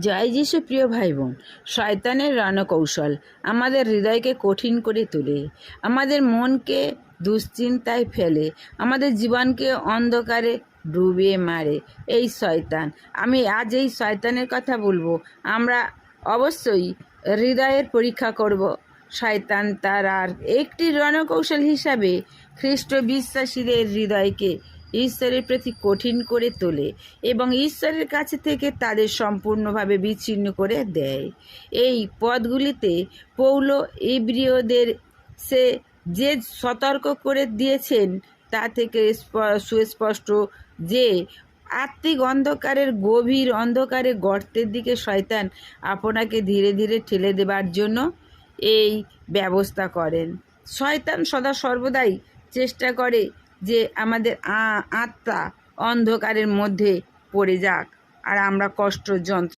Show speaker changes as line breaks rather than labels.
জয় যিশু, প্রিয় ভাই বোন শয়তানের রণকৌশল আমাদের হৃদয়কে কঠিন করে তোলে, আমাদের মনকে দুশ্চিন্তায় ফেলে, আমাদের জীবনকে অন্ধকারে ডুবিয়ে মারে। এই শয়তান, আমি আজ এই শয়তানের কথা বলব। আমরা অবশ্যই হৃদয়ের পরীক্ষা করব। শয়তান তার আর একটি রণকৌশল হিসাবে খ্রিস্ট বিশ্বাসীদের হৃদয়কে ঈশ্বরের প্রতি কঠিন করে তোলে এবং ঈশ্বরের কাছে থেকে তাদের সম্পূর্ণভাবে বিচ্ছিন্ন করে দেয়। এই পদগুলিতে পৌল ইব্রিয়দের সে যে সতর্ক করে দিয়েছেন, তা থেকে স্প- সুস্পষ্ট যে আত্মিক অন্ধকারের গভীর অন্ধকারে গর্তের দিকে শয়তান আপনাকে ধীরে ধীরে ঠেলে দেবার জন্য এই ব্যবস্থা করেন। শয়তান সদা সর্বদাই চেষ্টা করে যে আমাদের আত্মা অন্ধকারের মধ্যে পড়ে যাক আর আমরা কষ্ট যন্ত্র